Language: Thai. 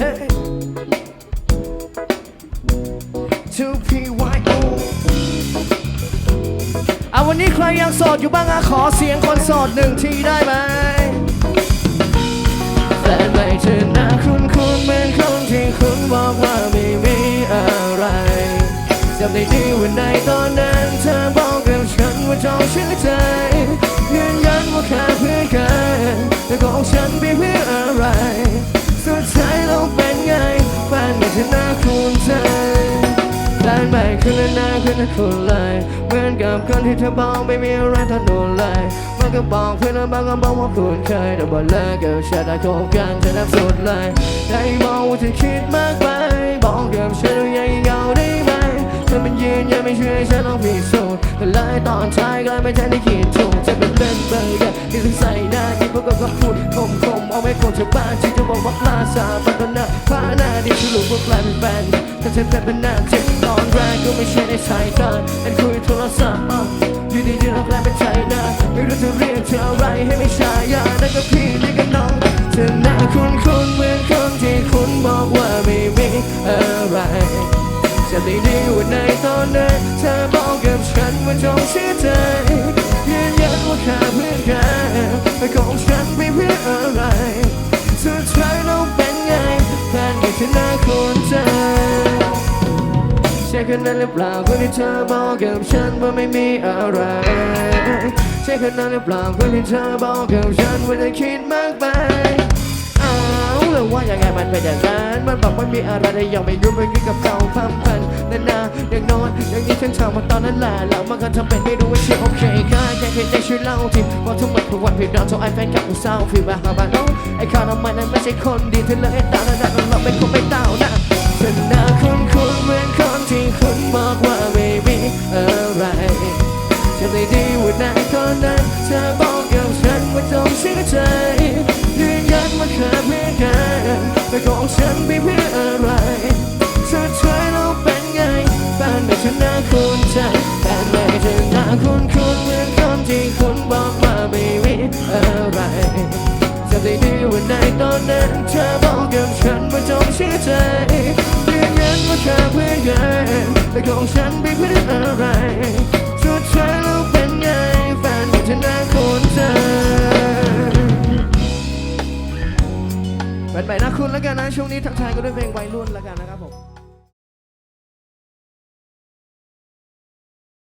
Hey 2PYO เอาวันนี้ใครยังโสดอยู่บ้างอะขอเสียงคนโสดหนึ่งทีได้ไหมแฟนไม่เธอหน้าคุ้นคุ้นเหมือนคนที่คุณบอกว่าไม่มีอะไรจำได้ดีว่าในตอนนั้นเธอบอกกับฉันว่าจองชื่อใจยืนยัน ละคนเลยเหมือนกับคนที่เธอบอกไม่มีอะไรทำโดนเลยมันก็บอกเพื่อนแล้วบางก็บอกว่าคุณเคยแต่บอกเลิกกับฉันแต่คบกันเธอนับสุดเลยได้บอกว่าเธอคิดมากไปบอกกับฉันว่ายังเงาได้ไหมเธอมันยืนยันไม่เชื่อฉันลองพิสูจน์แต่เลยตอนท้ายก็ไม่ทันได้คิดถูกจะเป็นเล่นเบอร์กันที่ต้องใส่หน้าที่พวกก็พูดคมคมๆเอาไว้คงชาวบ้านที่จะบอกว่าลาสาปัตนาพาหน้าดีสรุปว่ากลายเป็นแฟนถ้าเธอเป็นเป็นหน้าเจ็บ ตอนแรกก็ไม่ใช่ในสายตาแต่คุยโทรศัพท์อยู่ดีๆเรากลายเป็นใจน้าไม่รู้จะเรียกเธออะไรให้ไม่ใช่ยานั่นก็พี่นี่ก็น้องเธอหน้าคุ้นคุ้นเหมือนคนที่คุณบอกว่าไม่มีอะไรจำได้ดีว่าในตอนนั้นเธอบอกกับฉันว่าจงเชื่อใจยืนยันว่าแค่เพื่อนกันแต่ของฉันไม่เพื่ออะไรสุดท้ายเราเป็นไงแฟนกับเธอหน้าคุ้น ใช่คนนั้นหรือเปล่าคนที่เธอบอกกับฉันว่าไม่มีอะไรใช่คนนั้นหรือเปล่าคนที่เธอบอกกับฉันว่าเธอคิดมากไปอ้าวแล้วว่ายังไงมันเป็นอย่างนั้นมันบอกว่ามีอะไรแต่ยังไม่รู้มันคือกับเขาพัมพันนานาอย่างนอนอย่างนี้ฉันทำมาตอนนั้นแหละแล้วมันก็ทำเป็นไม่รู้ว่าชื่อโอเคค่ะแค่เพียงแต่ช่วยเล่าทีว่าทั้งหมดคือวันผิดเราตัวไอ้แฟนกับผู้สาวฟีมาหาบานน้องไอ้ข้าวน้ำมันนั้นไม่ใช่คนดีเธอเลยตาหน้าด้าเราเป็นคนไม่เต่านะเธอหน้าคุ้นคุ้นๆเหมือนำได้ดีว่าในตอนนั้นเธอบอกกับฉันว่าจงเชื่อใจยืนยันว่าแค่เพื่อนกันแต่ของฉันไม่เพื่ออะไรสุดท้ายเราเป็นไงแฟนไม่เธอหน้าคุ้นใจแฟนไม่เธอหน้าคุ้นคุ้นเหมือนคนที่คุณบอกว่าไม่มีอะไรจำได้ดีว่าในตอนนั้นเธอบอกกับฉันว่าจงเชื่อใจยืนยันว่าแค่เพื่อนกันแต่ของฉันไม่เพื่ออะไรสุดท้ายเป็นไงนเธอหน้าคนใจเป็นไปนะคุณแล้วกันนะ ช่วงนี้ทักทายก็ด้วยเพลงวัยรุ่นแล้วกันนะครับผม